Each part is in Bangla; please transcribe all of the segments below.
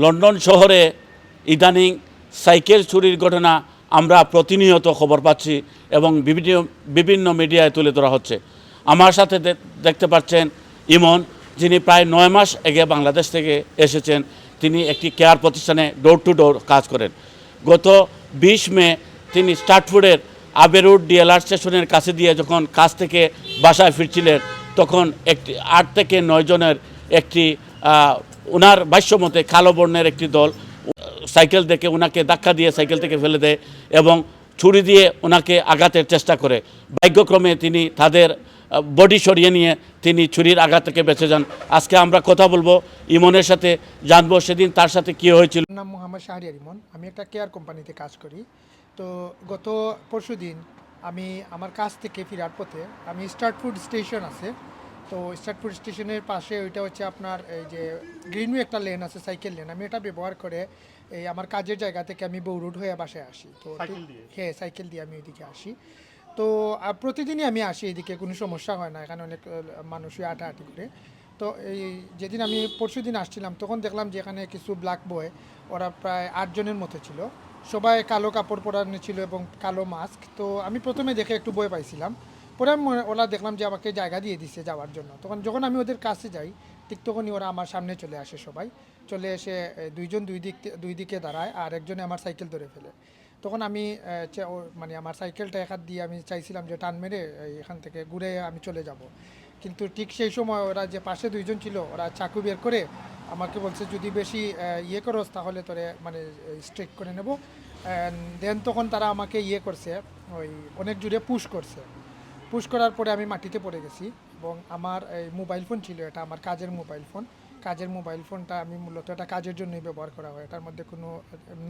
লন্ডন শহরে ইদানিং সাইকেল চুরির ঘটনা আমরা প্রতিনিয়ত খবর পাচ্ছি এবং বিভিন্ন বিভিন্ন মিডিয়ায় তুলে ধরা হচ্ছে। আমার সাথে দেখতে পাচ্ছেন ইমন, যিনি প্রায় নয় মাস আগে বাংলাদেশ থেকে এসেছেন। তিনি একটি কেয়ার প্রতিষ্ঠানে ডোর টু ডোর কাজ করেন। গত বিশ মে তিনি স্টার্টফুডের আবেরুড ডিএলআর স্টেশনের কাছে দিয়ে যখন কাজ থেকে বাসায় ফিরছিলেন, তখন একটি, আট থেকে নয় জনের একটি ওনার ভাষ্যমতে কালো বর্ণের একটি দল সাইকেল দেখে ওনাকে ধাক্কা দিয়ে সাইকেল থেকে ফেলে দেয় এবং ছুরি দিয়ে ওনাকে আঘাতের চেষ্টা করে। ভাগ্যক্রমে তিনি তাদের বডি সরিয়ে নিয়ে তিনি ছুরির আঘাত থেকে বেঁচে যান। আজকে আমরা কথা বলব ইমনের সাথে, জানব সেদিন তার সাথে কি হয়েছিল। নাম মোহাম্মদ শাহরিয়ার ইমন। আমি একটা কেয়ার কোম্পানিতে কাজ করি। তো গত পরশু দিন আমি আমার কাজ থেকে ফেরার পথে আমি স্টার্ট ফুড স্টেশন আছে। তো স্টার্ট স্টেশনের পাশে ওইটা হচ্ছে আপনার এই যে গ্রিনওয়ে একটা লেন আছে সাইকেল লেন আমি এটা ব্যবহার করে এই আমার কাজের জায়গা থেকে আমি বৌরুড হয়ে বাসায় আসি। তো হ্যাঁ সাইকেল দিয়ে আমি ওইদিকে আসি। তো প্রতিদিনই আমি আসি এদিকে কোনো সমস্যা হয় না এখানে অনেক মানুষই আটাআটি করে। তো এই যেদিন আমি পরশু দিন আসছিলাম তখন দেখলাম যে এখানে কিছু ব্ল্যাক বয় ওরা প্রায় আটজনের মতো ছিল। সবাই কালো কাপড় পরানো ছিল এবং কালো মাস্ক তো আমি প্রথমে দেখে একটু বই পাইছিলাম। পরে আমি ওরা দেখলাম যে আমাকে জায়গা দিয়ে দিছে যাওয়ার জন্য। তখন যখন আমি ওদের কাছে যাই, ঠিক তখনই ওরা আমার সামনে চলে আসে সবাই। চলে এসে দুইজন দুই দিক দুই দিকে দাঁড়ায় আর একজনে আমার সাইকেল ধরে ফেলে। তখন আমি মানে আমার সাইকেলটা এক হাত দিয়ে আমি চাইছিলাম যে টান মেরে এখান থেকে ঘুরে আমি চলে যাব। কিন্তু ঠিক সেই সময় ওরা যে পাশে দুইজন ছিল, ওরা চাকু বের করে আমাকে বলছে, যদি বেশি ইয়ে করোস তাহলে তোরে মানে স্ট্রিক করে নেব। দেন তখন তারা আমাকে ইয়ে করছে, ওই অনেক জুড়ে পুশ করছে। পুশ করার পরে আমি মাটিতে পড়ে গেছি এবং আমার এই মোবাইল ফোন ছিল এটা, আমার কাজের মোবাইল ফোন কাজের মোবাইল ফোনটা আমি মূলত এটা কাজের জন্যই ব্যবহার করা হয়। এটার মধ্যে কোনো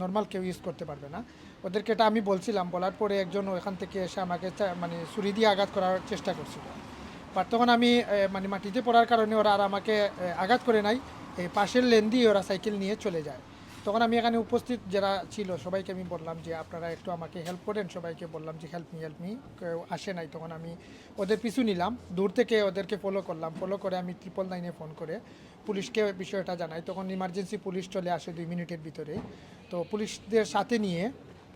নর্মাল কেউ ইউজ করতে পারবে না। ওদেরকে এটা আমি বলছিলাম, বলার পরে একজন ওখান থেকে এসে আমাকে মানে ছুরি দিয়ে আঘাত করার চেষ্টা করছিল। বাট তখন আমি মানে মাটিতে পড়ার কারণে ওরা আর আমাকে আঘাত করে নাই। এই পাশের লেন দিয়ে ওরা সাইকেল নিয়ে চলে যায়। তখন আমি এখানে উপস্থিত যারা ছিল, সবাইকে আমি বললাম যে আপনারা একটু আমাকে হেল্প করেন। সবাইকে বললাম যে হেল্প মি হেল্প মি কেউ আসে নাই, তখন আমি ওদের পিছু নিলাম। দূর থেকে ওদেরকে ফলো করলাম। ফলো করে আমি ট্রিপল নাইনে ফোন করে পুলিশকে বিষয়টা জানাই। তখন ইমার্জেন্সি পুলিশ চলে আসে দুই মিনিটের ভিতরে। তো পুলিশদের সাথে নিয়ে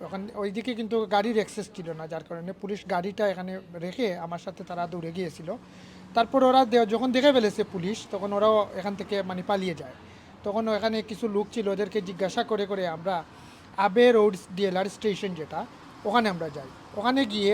তখন ওইদিকে কিন্তু গাড়ির অ্যাক্সেস ছিল না, যার কারণে পুলিশ গাড়িটা এখানে রেখে আমার সাথে তারা দৌড়ে গিয়েছিল। তারপর ওরা যখন দেখে ফেলেছে পুলিশ, তখন ওরাও এখান থেকে মানে পালিয়ে যায়। তখন ওখানে কিছু লোক ছিল, ওদেরকে জিজ্ঞাসা করে করে আমরা আবে রোড ডিএলআর স্টেশন যেটা, ওখানে আমরা যাই। ওখানে গিয়ে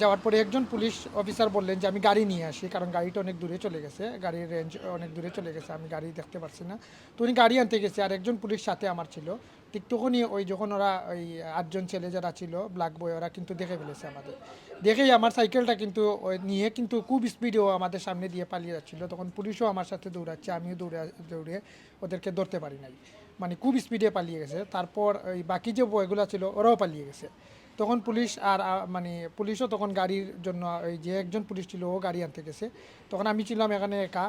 যাওয়ার পরে একজন পুলিশ অফিসার বললেন যে, আমি গাড়ি নিয়ে আসি, কারণ গাড়িটা অনেক দূরে চলে গেছে, গাড়ির রেঞ্জ অনেক দূরে চলে গেছে, আমি গাড়ি দেখতে পারছি না। তো উনি গাড়ি আনতে গেছে, আর একজন পুলিশ সাথে আমার ছিল। ঠিক তখনই ওই যখন ওরা ওই আটজন ছেলে যারা ছিল ব্ল্যাক বয় ওরা কিন্তু দেখে ফেলেছে আমাদের। দেখেই আমার সাইকেলটা কিন্তু নিয়ে কিন্তু খুব স্পিডেও আমাদের সামনে দিয়ে পালিয়ে যাচ্ছিল। তখন পুলিশও আমার সাথে দৌড়াচ্ছে, আমিও দৌড়ে দৌড়ে ওদেরকে ধরতে পারি নাই। মানে খুব স্পিডে পালিয়ে গেছে। তারপর ওই বাকি যে বয়গুলো ছিল, ওরাও পালিয়ে গেছে। তখন পুলিশ আর মানে পুলিশও তখন গাড়ির জন্য ওই যে একজন পুলিশ ছিল ও গাড়ি আনতে গেছে। তখন আমি ছিলাম এখানে একা।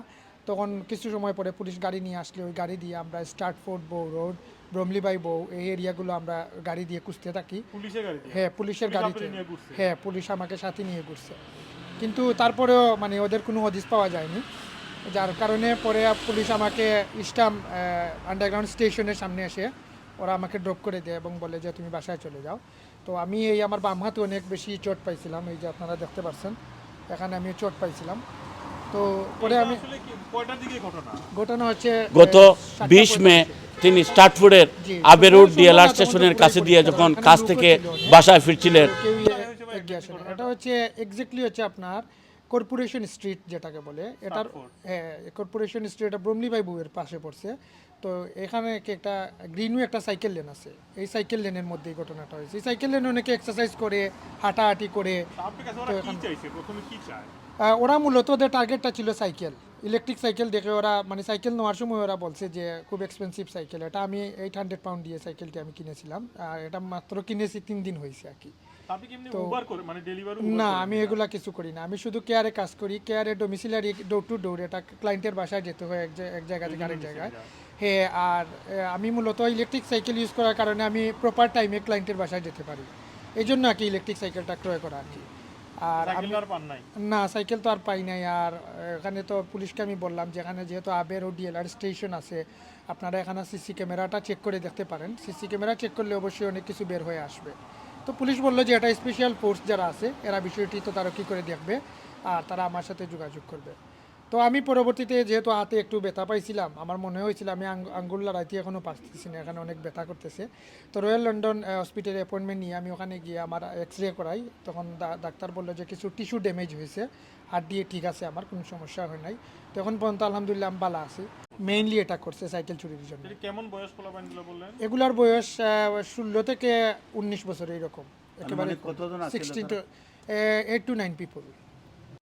তখন কিছু সময় পরে পুলিশ গাড়ি নিয়ে আসলে ওই গাড়ি দিয়ে আমরা স্টার্টফোর্ড বউ রোড ব্রমলিবাই বউ এই এরিয়াগুলো আমরা গাড়ি দিয়ে খুঁজতে থাকি। হ্যাঁ পুলিশের গাড়িতে? হ্যাঁ পুলিশ আমাকে সাথে নিয়ে ঘুরছে। কিন্তু তারপরেও মানে ওদের কোনো হদিস পাওয়া যায়নি। যার কারণে পরে পুলিশ আমাকে ইস্টাম আন্ডারগ্রাউন্ড স্টেশনের সামনে এসে ওরা আমাকে ড্রপ করে দেয় এবং বলে যে তুমি বাসায় চলে যাও। তো আমি এই আমার বাম হাতে অনেক বেশি চোট পাইছিলাম এই যে আপনারা দেখতে পাচ্ছেন এখানে আমি চোট পাইছিলাম। তো পরে আমি ঘটনা? ঘটনা হচ্ছে গত বিশ মে তিনি স্টার্টফুডের আবেরুড ডিএলআর স্টেশনের কাছে দিয়ে যখন কাজ থেকে বাসায় ফিরছিলেন। এটা হচ্ছে এক্স্যাক্টলি হচ্ছে আপনার কর্পোরেশন স্ট্রিট যেটাকে বলে। এটার হ্যাঁ কর্পোরেশন স্ট্রিট এটা ব্রমলিবাই বউয়ের পাশে পড়ছে। তো এখানে একটা গ্রিনওয়ে একটা সাইকেল লেন আছে। এই সাইকেল লেনের মধ্যেই ঘটনাটা হয়েছে। এই সাইকেল লেনে অনেকে এক্সারসাইজ করে হাঁটাহাঁটি করে তা ওরা মূলত ওদের টার্গেটটা ছিল সাইকেল ইলেকট্রিক সাইকেল দেখে ওরা মানে সাইকেল নেওয়ার সময় ওরা বলছে যে খুব এক্সপেন্সিভ সাইকেল এটা আমি এইট হান্ড্রেড পাউন্ড দিয়ে সাইকেলটি আমি কিনেছিলাম। আর এটা মাত্র কিনেছি তিন দিন হয়েছে আর কি। তা মানে না আমি এগুলা কিছু করি না। আমি শুধু কেয়ারে কাজ করি। কেয়ারে ডোমিসিলারি ডোর টু ডোর এটা ক্লায়েন্টের বাসায় যেতে হয় এক জায়গা থেকে আরেক জায়গায়। হ্যাঁ আর আমি মূলত ইলেকট্রিক সাইকেল ইউজ করার কারণে আমি প্রপার টাইমে ক্লায়েন্টের বাসায় যেতে পারি। এই জন্য আর কি ইলেকট্রিক সাইকেলটা ক্রয় করা আর কি। আর আমি আর পান নাই? না সাইকেল তো আর পাই নাই। আর এখানে তো পুলিশকে আমি বললাম যে এখানে যেহেতু আবের ও ডিএলআর স্টেশন আছে আপনারা এখানে সিসি ক্যামেরাটা চেক করে দেখতে পারেন। সিসি ক্যামেরা চেক করলে অবশ্যই অনেক কিছু বের হয়ে আসবে। তো পুলিশ বলল যে এটা স্পেশাল ফোর্স যারা আছে এরা বিষয়টি তো তারা কী করে দেখবে আর তারা আমার সাথে যোগাযোগ করবে। তো আমি পরবর্তীতে যেহেতু হাতে একটু ব্যথা পাইছিলাম আমার মনে হয়েছিল আমি আঙ্গ- আঙ্গুল লড়াইতে এখনও পারতেছি না এখানে অনেক ব্যথা করতেছে। তো রয়্যাল লন্ডন হসপিটালে অ্যাপয়েন্টমেন্ট নিয়ে আমি ওখানে গিয়ে আমার এক্স রে করাই তখন ডাক্তার বলল যে কিছু টিস্যু ড্যামেজ হয়েছে হাত দিয়ে ঠিক আছে আমার কোনো সমস্যা হয় নাই। তখন পর্যন্ত আলহামদুলিল্লাহ আমি ভালো আছি। মেইনলি এটা করছে সাইকেল চুরির জন্য। কেমন বয়স বললেন? এগুলার বয়স ষোলো থেকে উনিশ বছর এইরকম একেবারে sixteen to eight to nine people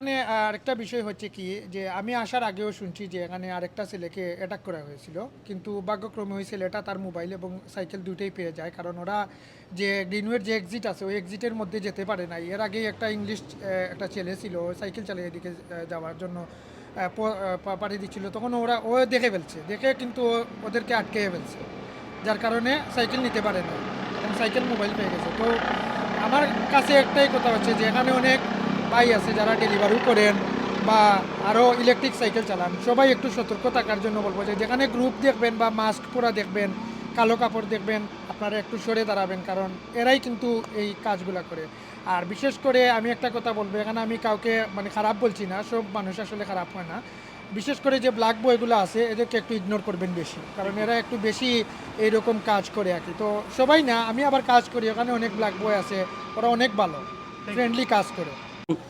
মানে আরেকটা বিষয় হচ্ছে কি যে আমি আসার আগেও শুনছি যে এখানে আরেকটা ছেলেকে অ্যাটাক করা হয়েছিল। কিন্তু ভাগ্যক্রমে ওই ছেলেটা তার মোবাইল এবং সাইকেল দুটোই পেয়ে যায়। কারণ ওরা যে গ্রিনওয়ের যে এক্সিট আছে ওই এক্সিটের মধ্যে যেতে পারে নাই। এর আগেই একটা ইংলিশ একটা ছেলে ছিল সাইকেল চালিয়ে এদিকে যাওয়ার জন্য আহ, প- পাড়ি দিচ্ছিল। তখন ওরা ও দেখে ফেলছে। দেখে কিন্তু ওদেরকে আটকে ফেলছে। যার কারণে সাইকেল নিতে পারে না এবং সাইকেল মোবাইল পেয়ে গেছে। তো আমার কাছে একটাই কথা হচ্ছে যে এখানে অনেক ভাই আছে যারা ডেলিভারি করেন বা আরও ইলেকট্রিক সাইকেল চালান, সবাই একটু সতর্ক থাকার জন্য বলব যে যেখানে গ্রুপ দেখবেন বা মাস্ক পরা দেখবেন, কালো কাপড় দেখবেন, আপনারা একটু সরে দাঁড়াবেন কারণ এরাই কিন্তু এই কাজগুলো করে। আর বিশেষ করে আমি একটা কথা বলব, এখানে আমি কাউকে মানে খারাপ বলছি না, সব মানুষ আসলে খারাপ হয় না। বিশেষ করে যে ব্ল্যাক বয়গুলো আছে, এদেরকে একটু ইগনোর করবেন বেশি, কারণ এরা একটু বেশি এইরকম কাজ করে আর কি। তো সবাই না, আমি আবার কাজ করি, ওখানে অনেক ব্ল্যাক বয় আছে, ওরা অনেক ভালো ফ্রেন্ডলি কাজ করে।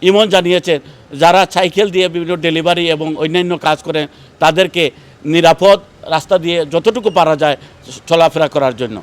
ইমন জানিয়েছেন, যারা সাইকেল দিয়ে বিভিন্ন ডেলিভারি এবং অন্যান্য কাজ করে, তাদেরকে নিরাপদ রাস্তা দিয়ে যতটুকু পারা যায় চলাফেরা করার জন্য।